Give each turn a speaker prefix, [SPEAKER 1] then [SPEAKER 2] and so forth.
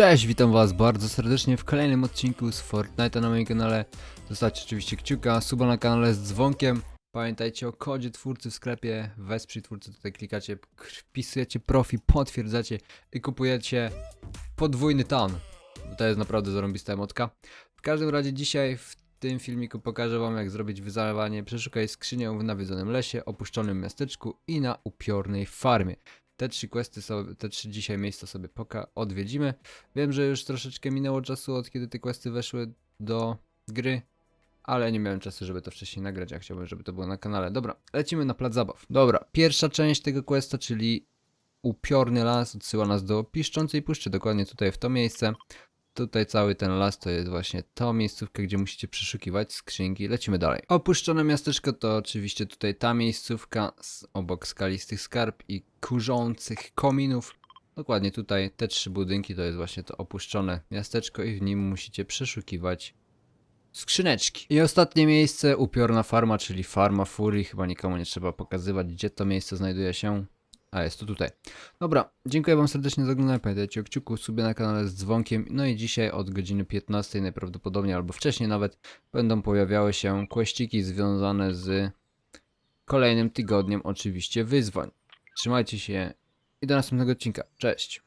[SPEAKER 1] Cześć, witam was bardzo serdecznie w kolejnym odcinku z Fortnite'a na moim kanale. Zostawcie oczywiście kciuka, suba na kanale z dzwonkiem. Pamiętajcie o kodzie twórcy w sklepie, wesprzyj twórcy, tutaj klikacie, wpisujecie profi, potwierdzacie i kupujecie podwójny ton. To jest naprawdę zarąbista emotka. W każdym razie dzisiaj w tym filmiku pokażę wam jak zrobić wyzwanie Przeszukaj skrzynię w nawiedzonym lesie, opuszczonym miasteczku i na upiornej farmie. Te trzy questy, sobie, te trzy dzisiaj miejsca sobie poka odwiedzimy. Wiem, że już troszeczkę minęło czasu od kiedy te questy weszły do gry, ale nie miałem czasu, żeby to wcześniej nagrać, a chciałbym, żeby to było na kanale. Dobra, lecimy na plac zabaw. Dobra, pierwsza część tego questa, czyli upiorny las, odsyła nas do piszczącej puszczy, dokładnie tutaj w to miejsce. Tutaj cały ten las to jest właśnie to miejscówka, gdzie musicie przeszukiwać skrzynki. Lecimy dalej. Opuszczone miasteczko to oczywiście tutaj ta miejscówka z, obok skalistych skarb i kurzących kominów. Dokładnie tutaj te trzy budynki to jest właśnie to opuszczone miasteczko i w nim musicie przeszukiwać skrzyneczki. I ostatnie miejsce, upiorna farma, czyli farma furii. Chyba nikomu nie trzeba pokazywać, gdzie to miejsce znajduje się. A jest to tutaj. Dobra, dziękuję wam serdecznie za oglądanie. Pamiętajcie o kciuku, sobie na kanale z dzwonkiem. No i dzisiaj od godziny 15 najprawdopodobniej, albo wcześniej nawet, będą pojawiały się kłeściki związane z kolejnym tygodniem oczywiście wyzwań. Trzymajcie się i do następnego odcinka. Cześć!